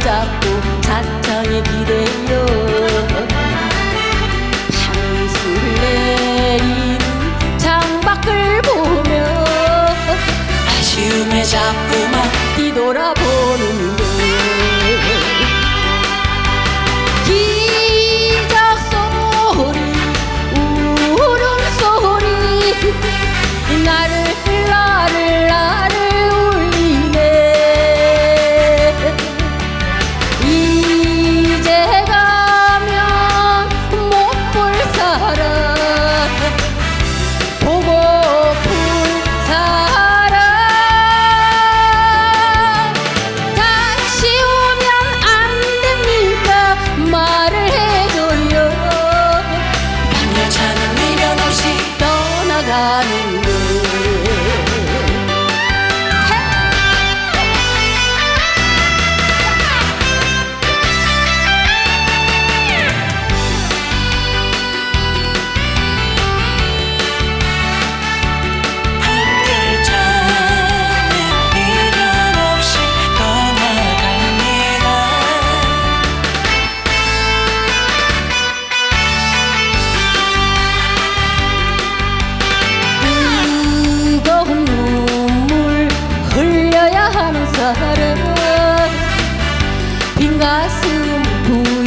stood up.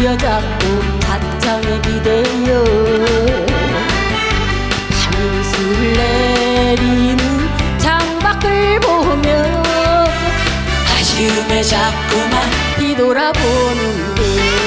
부여잡고 바탕에 기대요. 밤술 내리는 창밖을 보며 아쉬움에 자꾸만 뒤돌아보는데.